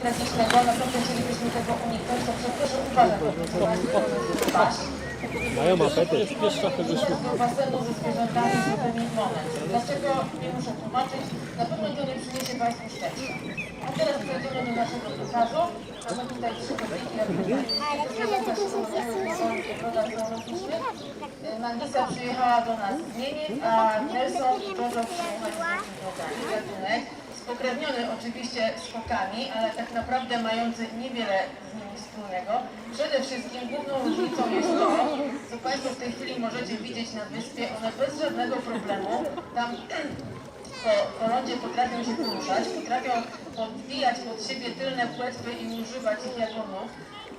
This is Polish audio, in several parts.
tragicznego, naprawdę chcielibyśmy tego uniknąć, także proszę uważać na. Mają apetyt. Wiesz, trochę wyszło. Do basenu ze zwierzętami w pewien moment. Dlaczego nie muszę tłumaczyć? Na pewno to nie przyniesie Państwu szczęścia. A teraz przejdziemy do naszego pokazu. Mamy tutaj trzy zoologicznych. Y, Mandisa przyjechała do nas z Niemiec, a Nelson Jojo przyjechali z. Gatunek spokrewniony oczywiście z fokami, ale tak naprawdę mający niewiele z nimi wspólnego. Przede wszystkim główną różnicą jest to, co Państwo w tej chwili możecie widzieć na wyspie, one bez żadnego problemu tam po, po lądzie potrafią się poruszać, potrafią podbijać pod siebie tylne płetwy i używać ich jako nóg.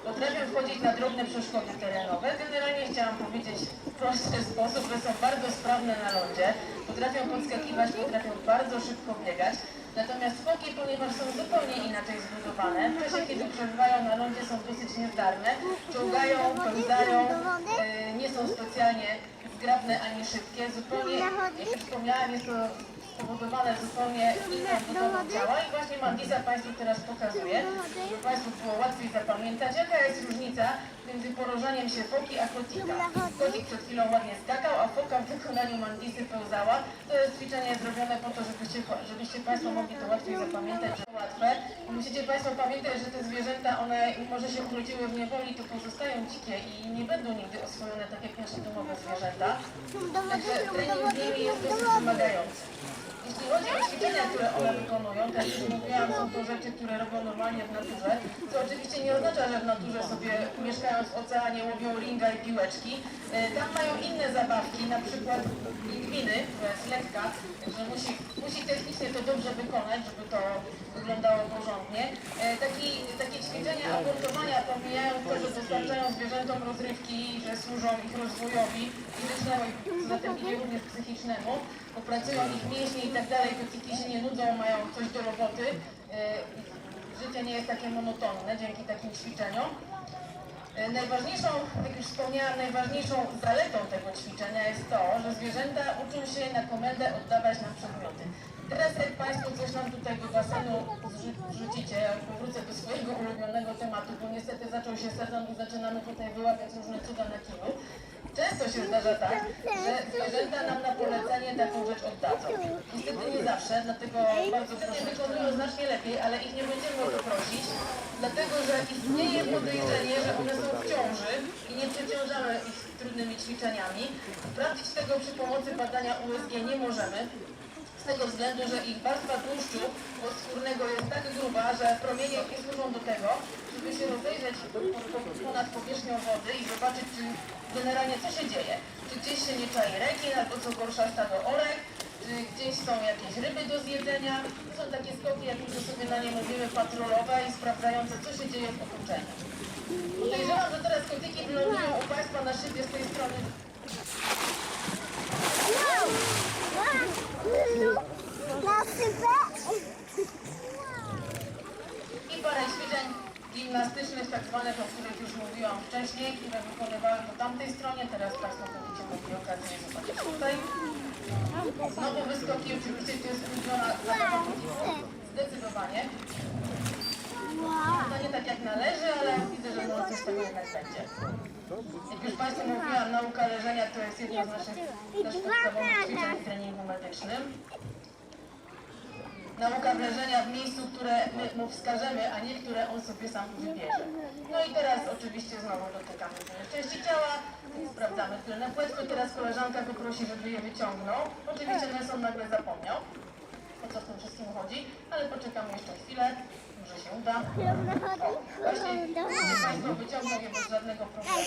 Potrafią wchodzić na drobne przeszkody terenowe. Generalnie chciałam powiedzieć w prosty sposób, że są bardzo sprawne na lądzie, potrafią podskakiwać, potrafią bardzo szybko biegać. Natomiast foki, ponieważ są zupełnie inaczej zbudowane, w czasie kiedy przebywają na lądzie są dosyć niezdarne, czołgają, pełzają, e, nie są specjalnie zgrabne ani szybkie. Zupełnie, jak już wspomniałam, jest to spowodowane zupełnie inną budową ciała i właśnie Mandisa Państwu teraz pokazuje, żeby Państwu było łatwiej zapamiętać, jaka jest różnica między porożeniem się foki a kotika. Kotik przed chwilą ładnie skakał, wykonaniu Mandisy pełzała. To jest ćwiczenie zrobione po to, żebyście, żebyście Państwo mogli to łatwiej zapamiętać, że łatwe. Musicie Państwo pamiętać, że te zwierzęta, one mimo, że się urodziły w niewoli, to pozostają dzikie i nie będą nigdy oswojone tak jak nasze domowe zwierzęta. Także trening z nimi jest dosyć wymagający. Jeśli chodzi o ćwiczenia, które one wykonują, tak jak już mówiłam, są to rzeczy, które robią normalnie w naturze, co oczywiście nie oznacza, że w naturze sobie mieszkając w oceanie łowią ringa i piłeczki. E, Tam mają inne zabawki, na przykład pingwiny, to jest lekka, że musi, musi technicznie to dobrze wykonać, żeby to wyglądało porządnie. E, Taki, takie ćwiczenia aportowania pomijają to, że dostarczają zwierzętom rozrywki, że służą ich rozwojowi fizycznemu i poza tym idzie również psychicznemu, popracują ich mięśnie i tak dalej, kociki się nie nudzą, mają coś do roboty. Ich Życie nie jest takie monotonne dzięki takim ćwiczeniom. E, Najważniejszą, jak już wspomniałam, najważniejszą zaletą tego ćwiczenia jest to, że zwierzęta uczą się na komendę oddawać nam przedmioty. Teraz jak Państwo coś nam tutaj do basenu wrzucicie, ja powrócę do swojego ulubionego tematu, bo niestety zaczął się sezon i zaczynamy tutaj wyłapiać różne cuda na kiju. Często się zdarza tak, że zwierzęta nam na polecenie taką rzecz oddadzą. Niestety nie zawsze, dlatego bardzo proszę, wykonują znacznie lepiej, ale ich nie będziemy o to prosić, dlatego że istnieje podejrzenie, że one są w ciąży i nie przeciążamy ich trudnymi ćwiczeniami. Sprawdzić tego przy pomocy badania USG nie możemy, z tego względu, że ich warstwa tłuszczu podskórnego jest tak gruba, że promienie nie służą do tego, żeby się rozejrzeć po- po- ponad powierzchnią wody i zobaczyć, czy generalnie co się dzieje. Czy gdzieś się nie czai rekin, albo co gorsza stado orek, czy gdzieś są jakieś ryby do zjedzenia. Są takie skoki, jak to sobie na nie mówimy, patrolowe i sprawdzające, co się dzieje w otoczeniu. Podejrzewam, że teraz kotyki wylądują u Państwa na szybie z tej strony i parę ćwiczeń gimnastycznych, tak zwanych, o których już mówiłam wcześniej, które wykonywały po tamtej stronie. Teraz Państwo będziecie mogli okazję zobaczyć tutaj. Znowu wyskoki, oczywiście to jest ulubiona zabawa. Zdecydowanie. To nie tak jak należy, ale widzę, że może coś tam jednak będzie. Jak już Państwu mówiłam, nauka leżenia to jest jedno z naszych też podstawowych ćwiczeń w treningu medycznym. Nauka wleżenia w miejscu, które my mu wskażemy, a nie które on sobie sam wybierze. No i teraz oczywiście znowu dotykamy części ciała, sprawdzamy tylne płetwy. Teraz koleżanka poprosi, żeby je wyciągnął. Oczywiście Nelson nagle zapomniał, o co w tym wszystkim chodzi, ale poczekamy jeszcze chwilę, może się uda. O, jeśli Państwo wyciągną je bez żadnego problemu.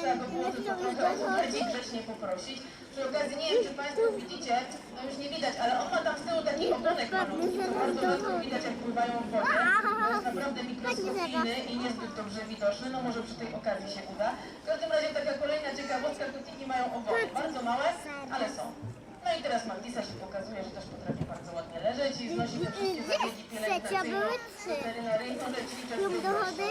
Trzeba go było tylko trochę bardziej grzecznie poprosić. Przy okazji nie wiem, czy Państwo widzicie, no już nie widać, ale on ma tam z tyłu taki ogonek malutki, co bardzo rzadko widać, jak pływają w wodzie. To jest naprawdę mikroskopijny i niezbyt dobrze widoczny, no może przy tej okazji się uda. W każdym razie taka kolejna ciekawostka, kotiki mają ogony, bardzo małe, ale są. No i teraz Mandisa się pokazuje, że też potrafi bardzo ładnie leżeć i znosi te wszystkie zabiegi pielęgnacyjno-weterynaryjne, ćwiczę Film dochody.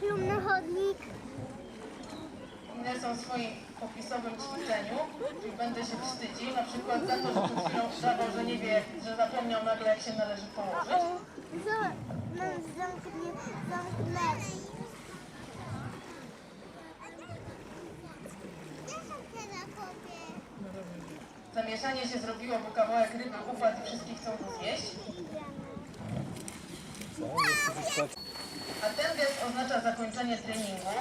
Film na chodnik. Inne są swoim popisowym ćwiczeniu, czyli będę się wstydził, na przykład za to, że przed chwilą udawał, że nie wie, że zapomniał nagle jak się należy położyć. Zamieszanie się zrobiło, bo kawałek ryby upadł i wszystkich chcą go zjeść. A ten gest oznacza zakończenie treningu.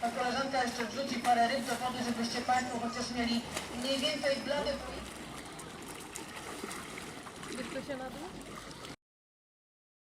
Ta koleżanka jeszcze wrzuci parę ryb do wody, żebyście Państwo chociaż mieli mniej więcej blady... Gdzie się na?